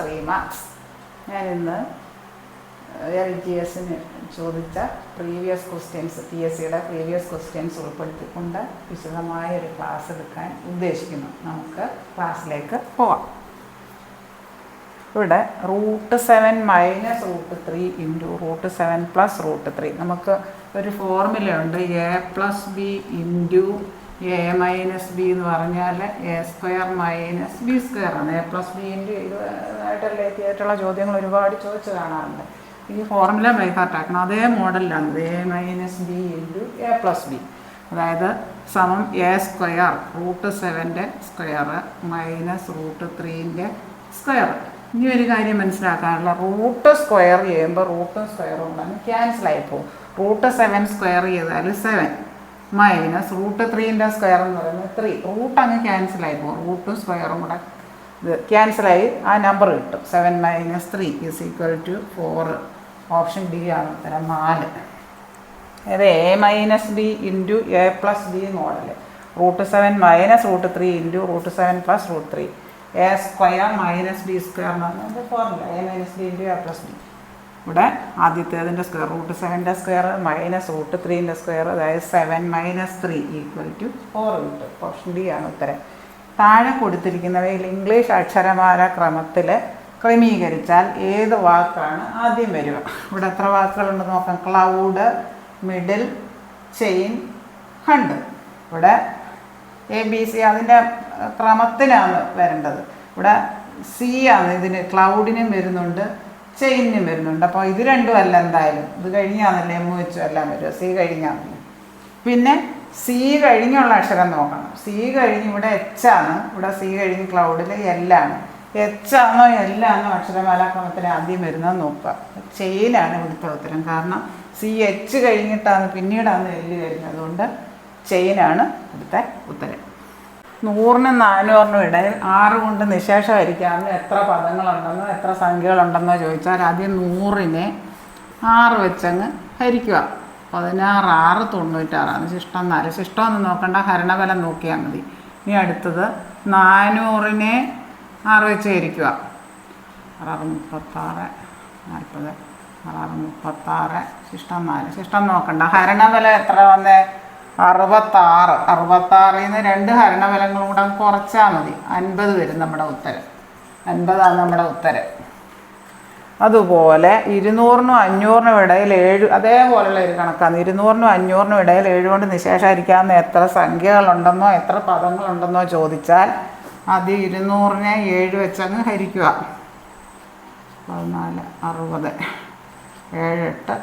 ശ്രീമാക്സ് ഞാനിന്ന് L G എസിന് ചോദിച്ച പ്രീവിയസ് ക്വസ്റ്റ്യൻസ് പി എസ് സിയുടെ പ്രീവിയസ് ക്വസ്റ്റ്യൻസ് ഉൾപ്പെടുത്തിക്കൊണ്ട് വിശദമായ ഒരു ക്ലാസ് എടുക്കാൻ ഉദ്ദേശിക്കുന്നു. നമുക്ക് ക്ലാസ്സിലേക്ക് പോവാം. ഇവിടെ root seven minus root three into root seven plus root three നമുക്ക് ഒരു ഫോർമുലയുണ്ട് A plus B into A minus B എന്ന് പറഞ്ഞാൽ A square minus B square ആണ്. എ പ്ലസ് ബി ഇന്റു ഇതുമായിട്ട് ചെയ്തിട്ടുള്ള ചോദ്യങ്ങൾ ഒരുപാട് ചോദിച്ചു കാണാറുണ്ട്. ഈ ഫോർമുല ബൈഹാർട്ടാക്കണം അതേ മോഡലിലാണ് A minus B into A plus B അതായത് സമം എ സ്ക്വയർ റൂട്ട് സെവന്റെ സ്ക്വയർ മൈനസ് റൂട്ട് ത്രീന്റെ സ്ക്വയർ ഇനി ഒരു കാര്യം മനസ്സിലാക്കാനുള്ള. റൂട്ട് സ്ക്വയർ ചെയ്യുമ്പോൾ റൂട്ടും സ്ക്വയറും ഉണ്ടെന്ന് ക്യാൻസൽ ആയി പോകും. റൂട്ട് സെവൻ സ്ക്വയർ ചെയ്താൽ സെവൻ മൈനസ് റൂട്ട് ത്രീന്റെ സ്ക്വയർ എന്ന് പറയുന്നത് ത്രീ റൂട്ട് അങ്ങ് ക്യാൻസൽ ആയി പോകും. റൂട്ടും സ്ക്വയറും കൂടെ ഇത് ക്യാൻസലായി ആ നമ്പർ കിട്ടും. Seven minus three is equal to four option D ആണ് ഉത്തരം നാല്. അതായത് A minus B into A plus B model root seven minus root three into root seven plus root three A square minus B square എന്ന് പറഞ്ഞാൽ formula A minus B into A plus B ഇവിടെ ആദ്യത്തേതിന്റെ square root സെവന്റെ square minus root ത്രീന്റെ square അതായത് seven minus three equal to four കിട്ടും option D ആണ് ഉത്തരം. താഴെ കൊടുത്തിരിക്കുന്നവയിൽ ഇംഗ്ലീഷ് അക്ഷരമാല ക്രമത്തിൽ ക്രമീകരിച്ചാൽ ഏത് വാക്കാണ് ആദ്യം വരിക? ഇവിടെ എത്ര വാക്കുകളുണ്ട് നോക്കാം. ക്ലൗഡ് മിഡിൽ ചെയിൻ ഹണ്ട് ഇവിടെ എ ബി സി അതിന്റെ ക്രമത്തിലാണ് വരേണ്ടത്. ഇവിടെ സി ആണ് ഇതിന് ക്ലൗഡിനും വരുന്നുണ്ട്. ചെയിനും വരുന്നുണ്ട്. അപ്പോൾ ഇത് രണ്ടും അല്ല എന്തായാലും. ഇത് കഴിഞ്ഞാന്നല്ലേ എം വെച്ചും എല്ലാം വരുമോ സി കഴിഞ്ഞാന്നല്ലേ പിന്നെ സി കഴിഞ്ഞുള്ള അക്ഷരം നോക്കണം. സി കഴിഞ്ഞ് ഇവിടെ എച്ച് ആണ്. ഇവിടെ സി കഴിഞ്ഞ് ക്ലൗഡിൽ എല്ലാണ് എച്ച് ആണോ എല്ലാണോ അക്ഷരമാലാക്രമത്തിന് ആദ്യം വരുന്നത് നോക്കുക. ചെയിനാണ് ഇവിടുത്തെ ഉത്തരം. കാരണം സി എച്ച് കഴിഞ്ഞിട്ടാണ് പിന്നീടാണ് എല്ല് വരുന്നത് അതുകൊണ്ട് ചെയിനാണ് ഇവിടുത്തെ ഉത്തരം. നൂറിനും നാനൂറിനും ഇടയിൽ ആറ് കൊണ്ട് നിശേഷമായിരിക്കാവുന്ന എത്ര പദങ്ങളുണ്ടെന്നോ എത്ര സംഖ്യകളുണ്ടെന്നോ ചോദിച്ചാൽ ആദ്യം നൂറിനെ ആറ് വെച്ചങ്ങ് ഹരിക്കുക. പതിനാറ് ആറ് തൊണ്ണൂറ്റാറാണ്. ശിഷ്ടം നാല്. ശിഷ്ടം ഒന്ന് നോക്കണ്ട. ഹരണബലം നോക്കിയാൽ മതി. ഇനി അടുത്തത് നാനൂറിനെ ആറ് വെച്ച് ഹരിക്കുക. ആറാറ് മുപ്പത്താറ് നാൽപ്പത്. ആറാറ് മുപ്പത്താറ് ശിഷ്ടം നാല്. ശിഷ്ടം നോക്കണ്ട. ഹരണബലം എത്ര വന്നേ? അറുപത്താറ്. അറുപത്താറിൽ നിന്ന് രണ്ട് ഹരണഫലങ്ങളും കൂടെ കുറച്ചാൽ മതി. അൻപത് വരും നമ്മുടെ ഉത്തരം. അൻപതാണ് നമ്മുടെ ഉത്തരം. അതുപോലെ ഇരുന്നൂറിനും അഞ്ഞൂറിനും ഇടയിൽ ഏഴ് അതേപോലെയുള്ള ഒരു കണക്കാണ്. ഇരുന്നൂറിനും അഞ്ഞൂറിനും ഇടയിൽ ഏഴ് കൊണ്ട് നിശേഷമായിരിക്കാവുന്ന എത്ര സംഖ്യകളുണ്ടെന്നോ എത്ര പദങ്ങളുണ്ടെന്നോ ചോദിച്ചാൽ അത് ഇരുന്നൂറിനെ ഏഴ് വെച്ചങ്ങ് ഹരിക്കുക. പതിനാല് അറുപത് ഏഴ് എട്ട്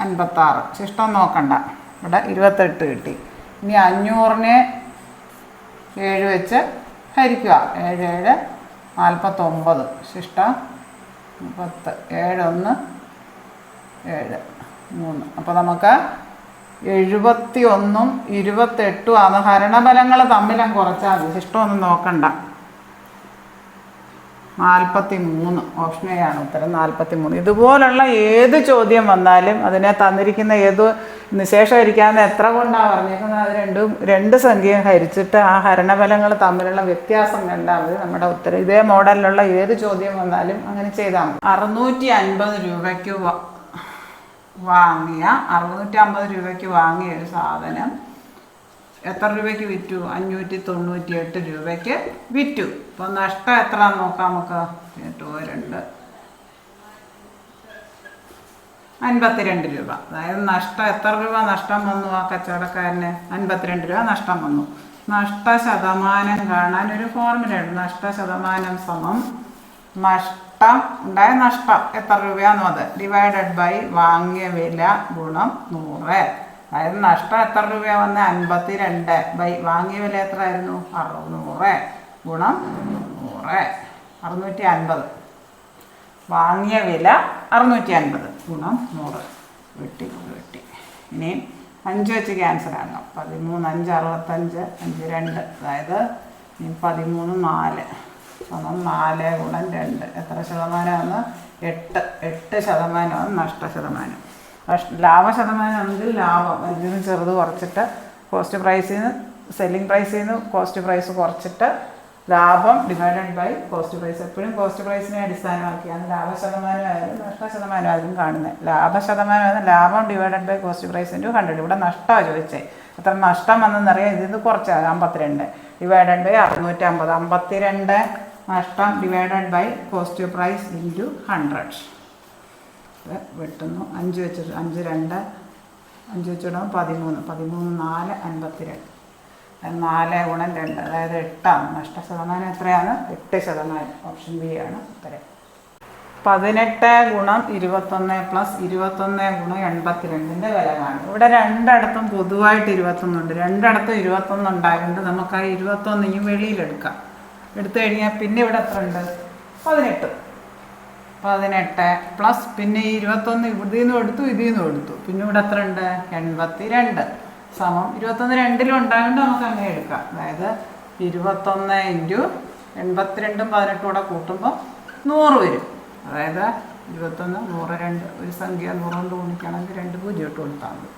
അൻപത്താറ്. ശിഷ്ടം നോക്കണ്ട. ഇവിടെ ഇരുപത്തെട്ട് കിട്ടി. ഇനി അഞ്ഞൂറിനെ ഏഴ് വെച്ച് ഹരിക്കുക. ഏഴ് ഏഴ് നാൽപ്പത്തൊമ്പത് ശിഷ്ട പത്ത് ഏഴൊന്ന് ഏഴ് മൂന്ന്. അപ്പോൾ നമുക്ക് എഴുപത്തി ഒന്നും ഇരുപത്തെട്ടും ആണ്. ഹരണബലങ്ങൾ തമ്മിലും കുറച്ചാൽ മതി. ശിഷ്ടമൊന്നും നോക്കണ്ട. നാൽപ്പത്തി മൂന്ന് ഓപ്ഷൻ എ ആണ് ഉത്തരം നാൽപ്പത്തി മൂന്ന് ഇതുപോലുള്ള ഏത് ചോദ്യം വന്നാലും അതിനെ തന്നിരിക്കുന്ന ഏത് നിശേഷമായിരിക്കാവുന്ന എത്ര കൊണ്ടാണ് പറഞ്ഞേക്കുന്നത്? അത് രണ്ടും രണ്ട് സംഖ്യയും ഹരിച്ചിട്ട് ആ ഹരണഫലങ്ങൾ തമ്മിലുള്ള വ്യത്യാസം കണ്ടാൽ മതി നമ്മുടെ ഉത്തരം ഇതേ മോഡലിലുള്ള ഏത് ചോദ്യം വന്നാലും അങ്ങനെ ചെയ്താൽ മതി. അറുന്നൂറ്റി അൻപത് രൂപയ്ക്ക് വാങ്ങിയ അറുന്നൂറ്റി അമ്പത് രൂപയ്ക്ക് വാങ്ങിയ ഒരു സാധനം എത്ര രൂപയ്ക്ക് വിറ്റു? അഞ്ഞൂറ്റി തൊണ്ണൂറ്റി എട്ട് രൂപയ്ക്ക് വിറ്റു. അപ്പോൾ നഷ്ടം എത്ര നോക്കാം നമുക്ക്. രണ്ട്. അൻപത്തിരണ്ട് രൂപ. അതായത് നഷ്ടം എത്ര രൂപ നഷ്ടം വന്നു ആ കച്ചവടക്കാരന്? അൻപത്തിരണ്ട് രൂപ നഷ്ടം വന്നു. നഷ്ട ശതമാനം കാണാൻ ഒരു ഫോർമുലയുണ്ട് നഷ്ട ശതമാനം സമം നഷ്ടം ഉണ്ടായ നഷ്ടം എത്ര രൂപയാണെന്നും അത്? ഡിവൈഡഡ് ബൈ വാങ്ങിയ വില ഗുണം നൂറ്. അതായത് നഷ്ടം എത്ര രൂപയാണ് വന്നത് അൻപത്തി രണ്ട് ബൈ വാങ്ങിയ വില എത്രയായിരുന്നു? അറുന്നൂറ്. ഗുണം നൂറ്. അറുന്നൂറ്റി അൻപത്. വാങ്ങിയ വില അറുന്നൂറ്റി അൻപത്. ഗുണം നൂറ്. വെട്ടി വെട്ടി. ഇനി അഞ്ച് വെച്ച് ക്യാൻസൽ ആണോ പതിമൂന്ന് അഞ്ച് അറുപത്തഞ്ച് അഞ്ച് രണ്ട്. അതായത് ഇനി പതിമൂന്ന് നാല്. സമം നാല് ഗുണം രണ്ട്. എത്ര ശതമാനമാണ്? എട്ട്. എട്ട് ശതമാനമാണ് നഷ്ട ശതമാനം. നഷ്- ലാഭ അതിൽ നിന്ന് ചെറുത് കുറച്ചിട്ട് കോസ്റ്റ് പ്രൈസിൽ നിന്ന് സെല്ലിംഗ് പ്രൈസിൽ നിന്ന് കോസ്റ്റ് പ്രൈസ് കുറച്ചിട്ട് ലാഭം ഡിവൈഡഡ് ബൈ കോസ്റ്റ് പ്രൈസ് എപ്പോഴും കോസ്റ്റ് പ്രൈസിനെ അടിസ്ഥാനമാക്കിയാണ് ലാഭ ശതമാനമായാലും നഷ്ട ശതമാനമായാലും കാണുന്നത് ലാഭ ശതമാനം ലാഭം divided by cost price into hundred ഇവിടെ നഷ്ടമാണ് ചോദിച്ചത് അത്ര നഷ്ടം വന്നെന്നറിയാം. ഇതിൽ നിന്ന് കുറച്ചാണ് അമ്പത്തിരണ്ട്. ഡിവൈഡഡ് ബൈ അറുന്നൂറ്റി അമ്പത് അമ്പത്തിരണ്ട് നഷ്ടം divided by cost price into hundred വെട്ടുന്നു. അഞ്ച് വെച്ചിട്ട് അഞ്ച് രണ്ട് അഞ്ച് വെച്ചിടുമ്പോൾ പതിമൂന്ന്. പതിമൂന്ന് നാല് അൻപത്തിരണ്ട്. നാല് ഗുണം രണ്ട് അതായത് എട്ടാണ്. നഷ്ട ശതമാനം എത്രയാണ്? എട്ട് ശതമാനം. ഓപ്ഷൻ ബി ആണ് ഉത്തരം. പതിനെട്ട് ഗുണം ഇരുപത്തൊന്ന് പ്ലസ് ഇരുപത്തൊന്ന് ഗുണം എൺപത്തിരണ്ടിന്റെ വില കാണും ഇവിടെ രണ്ടിടത്തും പൊതുവായിട്ട് ഇരുപത്തൊന്നുണ്ട് രണ്ടിടത്തും ഇരുപത്തൊന്ന് ഉണ്ടായതുകൊണ്ട് നമുക്ക് ആ ഇരുപത്തൊന്ന് ഇനി വെളിയിലെടുക്കാം. എടുത്തു കഴിഞ്ഞാൽ പിന്നെ ഇവിടെ എത്ര ഉണ്ട്? പതിനെട്ട്. പതിനെട്ട് പ്ലസ് പിന്നെ ഇരുപത്തൊന്ന് ഇതിൽ നിന്നും എടുത്തു ഇതിൽ നിന്നും എടുത്തു. പിന്നെ ഇവിടെ എത്ര ഉണ്ട്? എൺപത്തി രണ്ട് സമം ഇരുപത്തൊന്ന് രണ്ടിലും ഉണ്ടായതുകൊണ്ട് നമുക്ക് അങ്ങനെ എടുക്കാം. അതായത് ഇരുപത്തൊന്ന് ഇന്റു എൺപത്തിരണ്ടും പതിനെട്ടും കൂടെ കൂട്ടുമ്പോൾ നൂറ് വരും. അതായത് ഇരുപത്തൊന്ന് നൂറ് രണ്ട് ഒരു സംഖ്യ നൂറ് കൊണ്ട് ഗുണിക്കണമെങ്കിൽ രണ്ട് പൂജ്യം ഇട്ട് കൊടുത്താൽ മതി.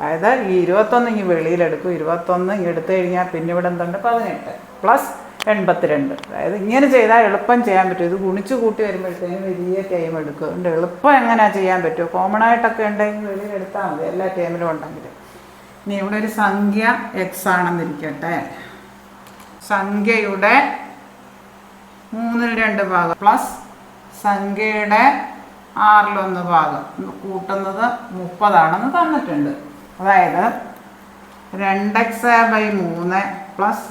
അതായത് ഈ ഇരുപത്തൊന്ന് ഇങ്ങ് വെളിയിലെടുക്കും. ഇരുപത്തൊന്ന് ഇങ്ങ് എടുത്തു കഴിഞ്ഞാൽ പിന്നെ ഇവിടെ എന്തുണ്ട്? പതിനെട്ട് പ്ലസ് എൺപത്തിരണ്ട്. അതായത് ഇങ്ങനെ ചെയ്താൽ എളുപ്പം ചെയ്യാൻ പറ്റും. ഇത് ഗുണിച്ച് കൂട്ടി വരുമ്പോഴത്തേനും വലിയ ടൈം എടുക്കും. എളുപ്പം എങ്ങനെയാ ചെയ്യാൻ പറ്റുമോ കോമൺ ആയിട്ടൊക്കെ ഉണ്ടെങ്കിൽ വെളിയിലെടുത്താൽ മതി. എല്ലാ ടൈമിലും ഉണ്ടെങ്കിൽ. ഇനി ഇവിടെ ഒരു സംഖ്യ എക്സ് ആണെന്നിരിക്കട്ടെ. സംഖ്യയുടെ മൂന്നിൽ രണ്ട് ഭാഗം പ്ലസ് സംഖ്യയുടെ ആറിലൊന്ന് ഭാഗം. കൂട്ടുന്നത് മുപ്പതാണെന്ന് തന്നിട്ടുണ്ട്. അതായത് രണ്ട് എക്സ് ബൈ മൂന്ന് പ്ലസ്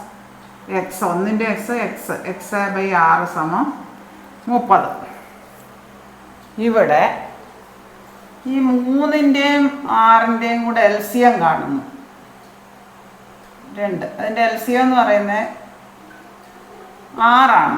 എക്സ് ഒന്നിന്റെ എക്സ് എക്സ് എക്സ് ബൈ ആറ് സമം മുപ്പത്. ഇവിടെ ഈ മൂന്നിന്റെയും ആറിന്റെയും കൂടെ എൽസിയം കാണുന്നു. രണ്ട്. അതിന്റെ എൽസിയം എന്ന് പറയുന്നത് ആറാണ്.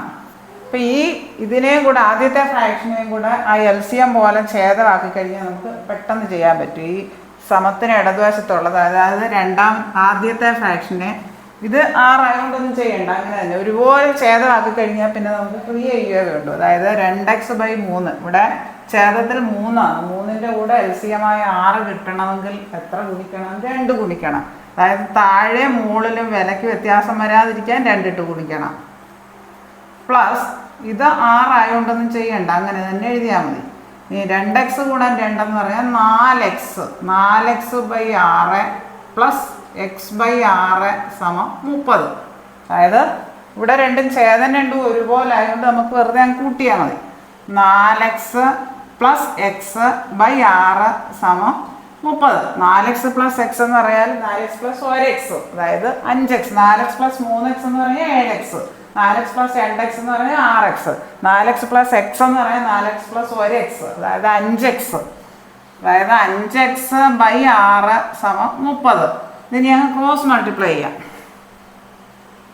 അപ്പം ഈ ഇതിനെയും കൂടെ ആദ്യത്തെ ഫ്രാക്ഷനെയും കൂടെ ആ എൽസിയം പോലെ ഛേദമാക്കി കഴിഞ്ഞാൽ നമുക്ക് പെട്ടെന്ന് ചെയ്യാൻ പറ്റും. ഈ സമത്തിന് ഇടതുവശത്തുള്ളത് അതായത് രണ്ടാം ആദ്യത്തെ ഫ്രാക്ഷനെ ഇത് ആറായതുകൊണ്ടൊന്നും ചെയ്യണ്ട അങ്ങനെ തന്നെ. ഒരുപോലെ ഛേദമാക്കി കഴിഞ്ഞാൽ പിന്നെ നമുക്ക് ഫ്രീ ചെയ്യുകയേ വേണ്ടു. അതായത് രണ്ട് എക്സ് ബൈ മൂന്ന്. ഇവിടെ ഛേദത്തിൽ മൂന്നാണ്. മൂന്നിന്റെ കൂടെ എൽ സി എമായ ആറ് കിട്ടണമെങ്കിൽ എത്ര ഗുണിക്കണം? രണ്ട് ഗുണിക്കണം. അതായത് താഴെ മുകളിലും വിലയ്ക്ക് വ്യത്യാസം വരാതിരിക്കാൻ രണ്ടിട്ട് ഗുണിക്കണം. പ്ലസ് ഇത് ആറായതുകൊണ്ടൊന്നും ചെയ്യണ്ട. അങ്ങനെ തന്നെ എഴുതിയാൽ മതി. ഇനി രണ്ട് എക്സ് ഗുണം രണ്ടെന്ന് പറഞ്ഞാൽ നാല് എക്സ് നാല് എക്സ് ബൈ ആറ് പ്ലസ് എക്സ് ബൈ ആറ് സമം മുപ്പത്. അതായത് ഇവിടെ രണ്ടും ചേതന രണ്ടും ഒരുപോലെ ആയതുകൊണ്ട് നമുക്ക് വെറുതെ അങ്ങ് കൂട്ടിയാൽ മതി. നാല് എക്സ് പ്ലസ് എക്സ് ബൈ ആറ് സമം മുപ്പത്. നാല് എക്സ് പ്ലസ് എക്സ് എന്ന് പറയാൽ നാല് എക്സ് പ്ലസ് ഒരു എക്സ് അതായത് അഞ്ച് എക്സ് നാല് എക്സ് പ്ലസ് മൂന്ന് എക്സ് എന്ന് പറഞ്ഞാൽ ഏഴ് എക്സ് നാല് എക്സ് പ്ലസ് രണ്ട് എക്സ് എന്ന് പറഞ്ഞാൽ ആറ് എക്സ് നാല് എക്സ് പ്ലസ് എക്സ് എന്ന് പറഞ്ഞാൽ നാല് എക്സ് പ്ലസ് ഒരു എക്സ് അതായത് അഞ്ച് എക്സ് അതായത് അഞ്ച് എക്സ് ബൈ ആറ് സമം മുപ്പത്. ഇതിന് ഞങ്ങൾ ക്രോസ് മൾട്ടിപ്ലൈ ചെയ്യാം.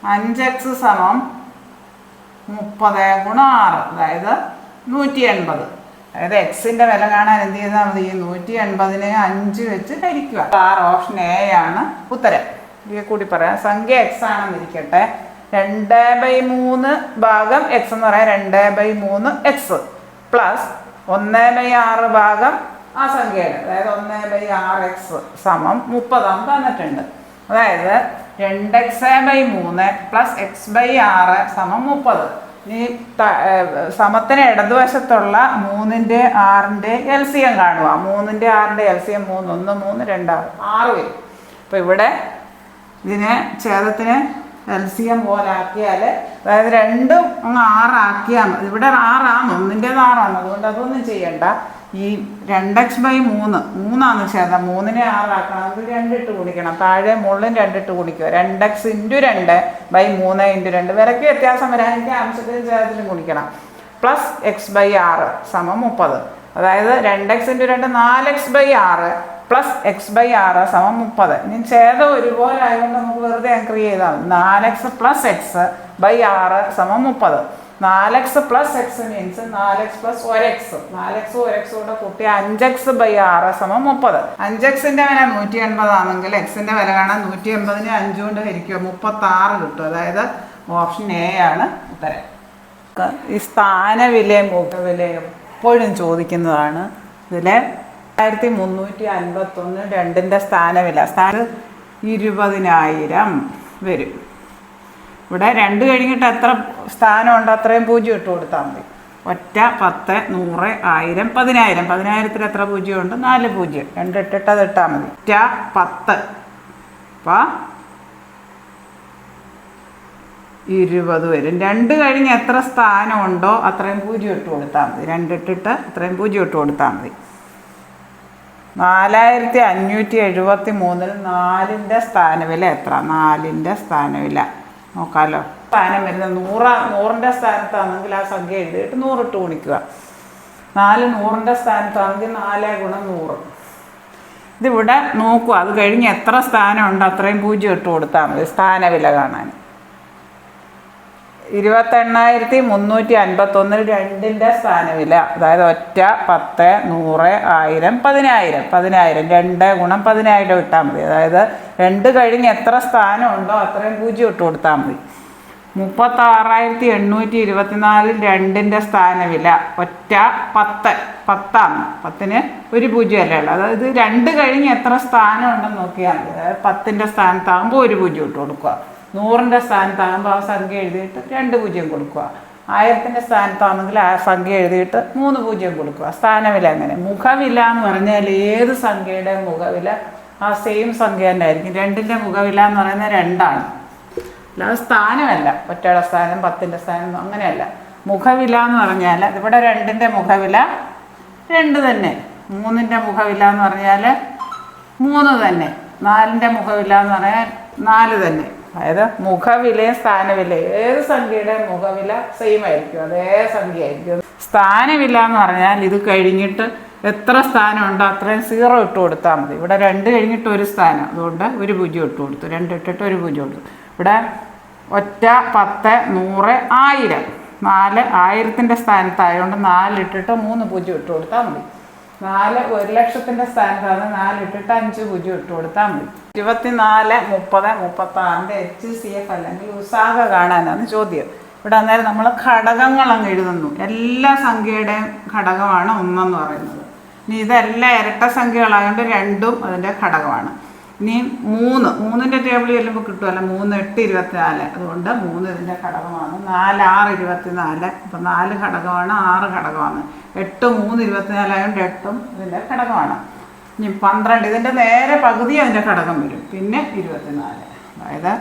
അഞ്ച് എക്സ് സമം മുപ്പത് ഗുണം ആറ് അതായത് നൂറ്റി എൺപത് അതായത് എക്സിന്റെ വില കാണാൻ എന്ത് ചെയ്താൽ മതി? നൂറ്റി എൺപതിനെ അഞ്ച് വെച്ച് ഹരിക്കുക. ആറ് ഓപ്ഷൻ എ ആണ് ഉത്തരം. ഇതിൽ കൂടി പറയാം. സംഖ്യ എക്സ് ആണെന്നിരിക്കട്ടെ രണ്ട് ബൈ മൂന്ന് ഭാഗം എക്സ് എന്ന് പറയാം. രണ്ട് ബൈ മൂന്ന് എക്സ് പ്ലസ് ഒന്ന് ബൈ ആറ് ഭാഗം ആ സംഖ്യയിൽ അതായത് ഒന്ന് ബൈ ആർ എക്സ് സമം മുപ്പതാം തന്നിട്ടുണ്ട്. അതായത് രണ്ട് എക്സ് ബൈ മൂന്ന് പ്ലസ് എക്സ് ബൈ ആറ് സമം മുപ്പത്. ഇനി സമത്തിന് ഇടതുവശത്തുള്ള മൂന്നിന്റെ ആറിന്റെ എൽ സി എം കാണുക. മൂന്നിന്റെ ആറിന്റെ എൽ സി എം മൂന്ന് ഒന്ന് മൂന്ന് രണ്ടാറ് ആറ്. വരും. അപ്പോൾ ഇവിടെ ഇതിനെ ഛേദത്തിന് എൽ സി എം പോലെ ആക്കിയാൽ അതായത് രണ്ടും അങ്ങ് ആറാക്കിയാൽ ഇവിടെ ആറാണ്. ഒന്നിന്റേത് ആറാണ്. അതുകൊണ്ട് അതൊന്നും ചെയ്യണ്ട. ഈ രണ്ട് ബൈ മൂന്ന്. മൂന്നാണ് ഛേദം മൂന്നിനെ ആറാക്കണം. അത് രണ്ടിട്ട് കുടിക്കണം താഴെ മുകളിലും രണ്ടിട്ട് കുടിക്കുക രണ്ട് ഇന്റു രണ്ട് ബൈ മൂന്ന് ഇന്റു രണ്ട്. വിലയ്ക്ക് വ്യത്യാസം വരാനെങ്കിൽ അംശത്തിലും ഛേദത്തിലും കുടിക്കണം പ്ലസ് എക്സ് ബൈ ആറ് സമം മുപ്പത്. അതായത് രണ്ട് ഇന്റു രണ്ട് നാല് എക്സ് ബൈ ആറ് പ്ലസ് എക്സ് ബൈ ആറ് സമം മുപ്പത്. ഇനി ഛേദം ഒരുപോലെ ആയതുകൊണ്ട് നമുക്ക് വെറുതെ ആങ്കറി ചെയ്താൽ മതി. നാല് എക്സ് പ്ലസ് എക്സ് ബൈ ആറ് സമം മുപ്പത്. നാല് എക്സ് പ്ലസ് എക്സ് മീൻസ് നാല് എക്സ് പ്ലസ് ഒരു എക്സ് നാല് എക്സ് ഒരു എക്സ് കൂടെ കൂട്ടി അഞ്ച് എക്സ് ബൈ ആറ് സമം മുപ്പത്. അഞ്ച് എക്സിന്റെ വില നൂറ്റി എൺപതാണെങ്കിൽ എക്സിന്റെ വില കാണാൻ നൂറ്റി എൺപതിന് അഞ്ച് കൊണ്ട് ഹരിക്കുക മുപ്പത്തി ആറ് കിട്ടും. അതായത് ഓപ്ഷൻ എ ആണ് ഉത്തരം. ഈ സ്ഥാനവിലയും മുഖവിലയും എപ്പോഴും ചോദിക്കുന്നതാണ്. ഇതിലെ ആയിരത്തി മുന്നൂറ്റി അൻപത്തൊന്ന് രണ്ടിന്റെ സ്ഥാനവില. സ്ഥാന ഇരുപതിനായിരം വരും. ഇവിടെ രണ്ട് കഴിഞ്ഞിട്ട് എത്ര സ്ഥാനമുണ്ട്? അത്രയും പൂജ്യം ഇട്ട് കൊടുത്താൽ മതി. ഒറ്റ പത്ത് നൂറ് ആയിരം പതിനായിരം. പതിനായിരത്തിൽ എത്ര പൂജ്യം ഉണ്ട് നാല് പൂജ്യം. രണ്ട് ഇട്ടിട്ട് അത് ഇട്ടാൽ മതി. ഒറ്റ പത്ത്. അപ്പോൾ ഇരുപത് വരും. രണ്ട് കഴിഞ്ഞ് എത്ര സ്ഥാനമുണ്ടോ അത്രയും പൂജ്യം ഇട്ട് കൊടുത്താൽ മതി. രണ്ടിട്ടിട്ട് അത്രയും പൂജ്യം ഇട്ട് കൊടുത്താൽ മതി. നാലായിരത്തി അഞ്ഞൂറ്റി എഴുപത്തി മൂന്നിൽ നാലിന്റെ സ്ഥാനവില എത്ര? നാലിന്റെ സ്ഥാനവില. നോക്കാമല്ലോ സ്ഥാനം വരുന്നത് നൂറാ നൂറിന്റെ സ്ഥാനത്താണെങ്കിൽ ആ സംഖ്യ എഴുതിയിട്ട് നൂറിട്ട് ഗുണിക്കുക. നാല് നൂറിന്റെ സ്ഥാനത്താണെങ്കിൽ നാല് ഗുണം നൂറ്. ഇതിവിടെ നോക്കുക അത് കഴിഞ്ഞ് എത്ര സ്ഥാനമുണ്ട്? അത്രയും പൂജ്യം ഇട്ട് കൊടുത്താൽ മതി. സ്ഥാനവില കാണാൻ. ഇരുപത്തെണ്ണായിരത്തി മുന്നൂറ്റി അൻപത്തൊന്നിൽ രണ്ടിന്റെ സ്ഥാനവില. അതായത് ഒറ്റ പത്ത് നൂറ് ആയിരം പതിനായിരം. പതിനായിരം രണ്ട് ഗുണം പതിനായിരം ഇട്ടാൽ മതി. അതായത് രണ്ട് കഴിഞ്ഞ് എത്ര സ്ഥാനം ഉണ്ടോ അത്രയും പൂജ്യം ഇട്ട് കൊടുത്താൽ മതി. മുപ്പത്താറായിരത്തി എണ്ണൂറ്റി ഇരുപത്തിനാലിൽ രണ്ടിന്റെ സ്ഥാനവില. ഒറ്റ പത്ത്. പത്താണ്. പത്തിന് ഒരു പൂജ്യമല്ലേ ഉള്ളൂ. അതായത് രണ്ട് കഴിഞ്ഞ് എത്ര സ്ഥാനം ഉണ്ടെന്ന് നോക്കിയാൽ മതി. അതായത് പത്തിന്റെ സ്ഥാനത്താകുമ്പോൾ ഒരു പൂജ്യം ഇട്ട് കൊടുക്കുക. നൂറിന്റെ സ്ഥാനത്താകുമ്പോൾ ആ സംഖ്യ എഴുതിയിട്ട് രണ്ട് പൂജ്യം കൊടുക്കുക. ആയിരത്തിന്റെ സ്ഥാനത്താണെങ്കിൽ ആ സംഖ്യ എഴുതിയിട്ട് മൂന്ന് പൂജ്യം കൊടുക്കുക. സ്ഥാനവില അങ്ങനെ മുഖവില എന്ന് പറഞ്ഞാൽ ഏത് സംഖ്യയുടെ മുഖവില? ആ സെയിം സംഖ്യ തന്നെ ആയിരിക്കും. രണ്ടിന്റെ മുഖവില എന്ന് പറയുന്നത് രണ്ടാണ്. അല്ലാതെ സ്ഥാനമല്ല. ഒറ്റയുടെ സ്ഥാനം പത്തിന്റെ സ്ഥാനം അങ്ങനെയല്ല. മുഖവില എന്ന് പറഞ്ഞാൽ ഇവിടെ രണ്ടിന്റെ മുഖവില രണ്ട് തന്നെ. മൂന്നിന്റെ മുഖവില എന്ന് പറഞ്ഞാൽ മൂന്ന് തന്നെ. നാലിന്റെ മുഖവില എന്ന് പറഞ്ഞാൽ നാല് തന്നെ. അതായത് മുഖവിലയും സ്ഥാനവില ഏത് സംഖ്യയുടെ മുഖവില സെയിം ആയിരിക്കും അതേ സംഖ്യ ആയിരിക്കും സ്ഥാനവില എന്ന് പറഞ്ഞാൽ ഇത് കഴിഞ്ഞിട്ട് എത്ര സ്ഥാനമുണ്ടോ അത്രയും സീറോ ഇട്ട് കൊടുത്താൽ മതി. ഇവിടെ രണ്ട് കഴിഞ്ഞിട്ട് ഒരു സ്ഥാനം അതുകൊണ്ട് ഒരു പൂജ്യം ഇട്ട് കൊടുത്തു. രണ്ട് ഇട്ടിട്ട് ഒരു പൂജ്യം കൊടുത്തു. ഇവിടെ ഒറ്റ പത്ത് നൂറ് ആയിരം. നാല് ആയിരത്തിന്റെ സ്ഥാനത്തായതുകൊണ്ട് നാലിട്ടിട്ട് മൂന്ന് പൂജ്യം ഇട്ട് കൊടുത്താൽ മതി. നാല് ഒരു ലക്ഷത്തിന്റെ സ്ഥാനത്താണ് നാലിട്ടിട്ട് അഞ്ച് പൂജ്യം ഇട്ട് കൊടുത്താൽ മതി. ഇരുപത്തിനാല് മുപ്പത് മുപ്പത്താറിന്റെ എച്ച് സി എഫ് അല്ലെങ്കിൽ ഉസാഹ കാണാനാണ് ചോദ്യം. ഇവിടെ അന്നേരം നമ്മൾ ഘടകങ്ങൾ അങ്ങ് എഴുതുന്നു. എല്ലാ സംഖ്യയുടെയും ഘടകമാണ് ഒന്നെന്ന് പറയുന്നത്. ഇനി ഇതെല്ലാം ഇരട്ട സംഖ്യകളായതുകൊണ്ട് രണ്ടും അതിന്റെ ഘടകമാണ്. ഇനി മൂന്ന് മൂന്നിന്റെ ടേബിൾ ചെല്ലുമ്പോൾ കിട്ടുമല്ലോ മൂന്ന് എട്ട് ഇരുപത്തിനാല്. അതുകൊണ്ട് മൂന്ന് ഇതിന്റെ ഘടകമാണ്. നാല് ആറ് ഇരുപത്തിനാല്. അപ്പം നാല് ഘടകമാണ് ആറ് ഘടകമാണ്. എട്ട് മൂന്ന് ഇരുപത്തിനാലായതുകൊണ്ട് എട്ടും ഇതിന്റെ ഘടകമാണ്. ഇനി പന്ത്രണ്ട് ഇതിന്റെ നേരെ പകുതി അതിന്റെ ഘടകം വരും. പിന്നെ ഇരുപത്തിനാല്. അതായത്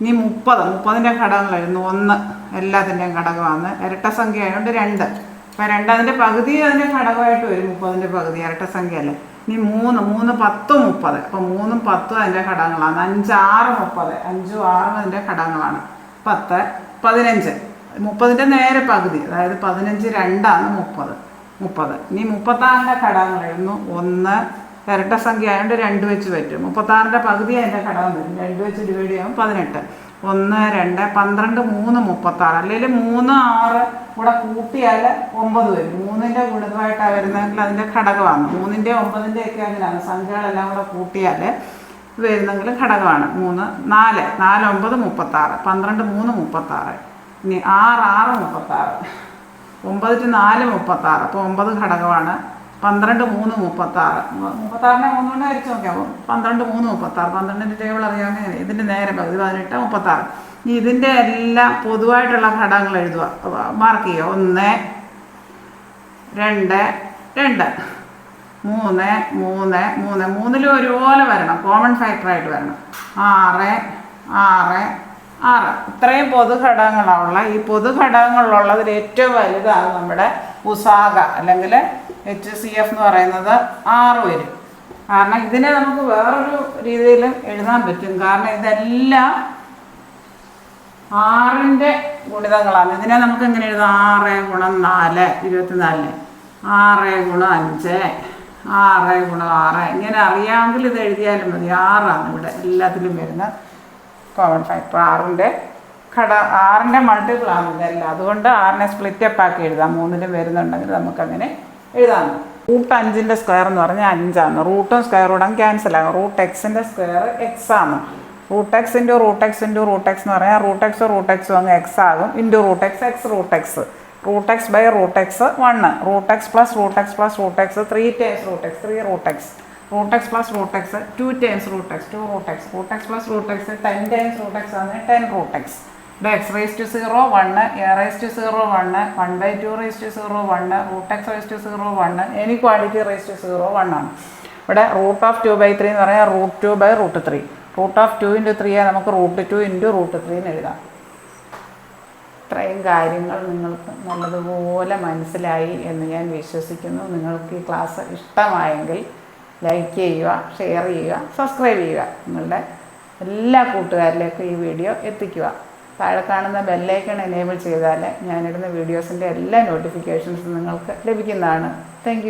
ഇനി മുപ്പത് മുപ്പതിന്റെ ഘടകങ്ങൾ വരുന്നു. ഒന്ന് എല്ലാത്തിന്റെയും ഘടകമാണ്. ഇരട്ട സംഖ്യ ആയതുകൊണ്ട് രണ്ട്. അപ്പം രണ്ടതിന്റെ പകുതി അതിന്റെ ഘടകമായിട്ട് വരും മുപ്പതിന്റെ പകുതി ഇരട്ട സംഖ്യ അല്ലേ ഇനി മൂന്ന് മൂന്ന് പത്ത് മുപ്പത്. അപ്പം മൂന്നും പത്തും അതിന്റെ ഘടകങ്ങളാണ്. അഞ്ച് ആറ് മുപ്പത്. അഞ്ചും ആറും അതിന്റെ ഘടകങ്ങളാണ്. പത്ത് പതിനഞ്ച്. മുപ്പതിന്റെ നേരെ പകുതി അതായത് പതിനഞ്ച് രണ്ടാണ് മുപ്പത്. മുപ്പത്. ഇനി മുപ്പത്താറിന്റെ ഘടകങ്ങൾ എഴുതുന്നു ഒന്ന് ഇരട്ട സംഖ്യ ആയതുകൊണ്ട് രണ്ട് വെച്ച് പറ്റും. മുപ്പത്താറിന്റെ പകുതി അതിന്റെ ഘടകം വരും. രണ്ട് വെച്ച് ഡിവൈഡ് ചെയ്യുമ്പോൾ പതിനെട്ട്. ഒന്ന് രണ്ട് പന്ത്രണ്ട് മൂന്ന് മുപ്പത്താറ്. അല്ലെങ്കിൽ മൂന്ന് ആറ് കൂടെ കൂട്ടിയാൽ ഒമ്പത് വരും. മൂന്നിന്റെ ഗുണിതമായിട്ടാണ് വരുന്നതെങ്കിൽ അതിന്റെ ഘടകമാണ്. മൂന്നിന്റെ ഒമ്പതിന്റെ ഒക്കെ അങ്ങനെയാണ്. സംഖ്യകളെല്ലാം കൂടെ കൂട്ടിയാൽ വരുന്നെങ്കിൽ ഘടകമാണ്. മൂന്ന് നാല്. നാല് ഒമ്പത് മുപ്പത്താറ്. പന്ത്രണ്ട് മൂന്ന് മുപ്പത്താറ്. ഇനി ആറ് ആറ് മുപ്പത്താറ്. ഒമ്പത് ടു നാല് മുപ്പത്താറ്. അപ്പോൾ ഒമ്പത് ഘടകമാണ്. പന്ത്രണ്ട് മൂന്ന് മുപ്പത്താറ്. മുപ്പത്താറിനെ മൂന്ന് കൊണ്ട് അരിച്ച് നോക്കിയാൽ. പന്ത്രണ്ട് മൂന്ന് മുപ്പത്താറ്. പന്ത്രണ്ടിന്റെ ടേബിൾ അറിയാമെങ്കിൽ ഇതിന്റെ നേരെ പകുതി പതിനെട്ട് മുപ്പത്താറ്. ഇനി ഇതിന്റെ എല്ലാം പൊതുവായിട്ടുള്ള ഘടകങ്ങൾ എഴുതുക. മാർക്ക് ചെയ്യുക. ഒന്ന് രണ്ട് രണ്ട്. മൂന്ന് മൂന്ന് മൂന്ന്. മൂന്നിലും ഒരുപോലെ വരണം. കോമൺ ഫാക്ടറായിട്ട് വരണം. ആറ് ആറ് ആറ്. ഇത്രയും പൊതുഘടകങ്ങളാണുള്ള ഈ പൊതുഘടകങ്ങളിലുള്ളതിൽ ഏറ്റവും വലുതാണ് നമ്മുടെ ഉസാഗ അല്ലെങ്കിൽ എച്ച് സി എഫ് എന്ന് പറയുന്നത് ആറ് വരും. കാരണം ഇതിനെ നമുക്ക് വേറൊരു രീതിയിൽ എഴുതാൻ പറ്റും. കാരണം ഇതെല്ലാം ആറിന്റെ ഗുണിതങ്ങളാണ്. ഇതിനെ നമുക്ക് എങ്ങനെ എഴുതാം? ആറ് ഗുണം നാല് ഇരുപത്തിനാലിന്. ആറ് ഗുണം അഞ്ച് ആറ് ഗുണം ആറ്. ഇങ്ങനെ അറിയാമെങ്കിൽ ഇത് എഴുതിയാലും മതി. ആറാണ് ഇവിടെ എല്ലാത്തിലും വരുന്ന കോമൺ ഫാക്ടർ ആറിന്റെ ഘട ആറിന്റെ മൾട്ടിപ്പിൾ ആണ് ഇതെല്ലാം അതുകൊണ്ട് ആറിനെ സ്പ്ലിറ്റ് അപ്പ് ആക്കി എഴുതാം മൂന്നിലും വരുന്നുണ്ടെങ്കിൽ നമുക്കങ്ങനെ എഴുതാം റൂട്ട് അഞ്ചിന്റെ സ്ക്വയർ എന്ന് പറഞ്ഞാൽ അഞ്ചാണ് റൂട്ടും സ്ക്വയർ കൂടെ ക്യാൻസൽ ആകും റൂട്ട് എക്സിന്റെ സ്ക്വയർ എക്സ് ആണ് root X into root X into root X എന്ന് പറഞ്ഞാൽ റൂട്ട് എക്സ് റൂട്ട് എക്സ് അങ്ങ് എക്സ് ആകും into root X X root X root X by root X one root X plus root X plus root X three times root X three root X root X plus root X two times root X two root X root X plus root X ten times root X ആണ് ten root X ഇവിടെ X raise to zero one A raise to zero one one by two raise to zero one root X raise to zero one inequality raise to zero വണ്ണാണ് ഇവിടെ root of two by three എന്ന് പറഞ്ഞാൽ root two by root three root of two into ത്രീയെ നമുക്ക് root two into root three എന്ന് എഴുതാം. ഇത്രയും കാര്യങ്ങൾ നിങ്ങൾക്ക് നല്ലതുപോലെ മനസ്സിലായി എന്ന് ഞാൻ വിശ്വസിക്കുന്നു. നിങ്ങൾക്ക് ഈ ക്ലാസ് ഇഷ്ടമായെങ്കിൽ ലൈക്ക് ചെയ്യുക ഷെയർ ചെയ്യുക സബ്സ്ക്രൈബ് ചെയ്യുക. നിങ്ങളുടെ എല്ലാ കൂട്ടുകാരിലേക്കും ഈ വീഡിയോ എത്തിക്കുക. താഴെ കാണുന്ന ബെല്ലൈക്കൺ എനേബിൾ ചെയ്താൽ ഞാനിടുന്ന വീഡിയോസിന്റെ എല്ലാ നോട്ടിഫിക്കേഷൻസും നിങ്ങൾക്ക് ലഭിക്കുന്നതാണ്. താങ്ക്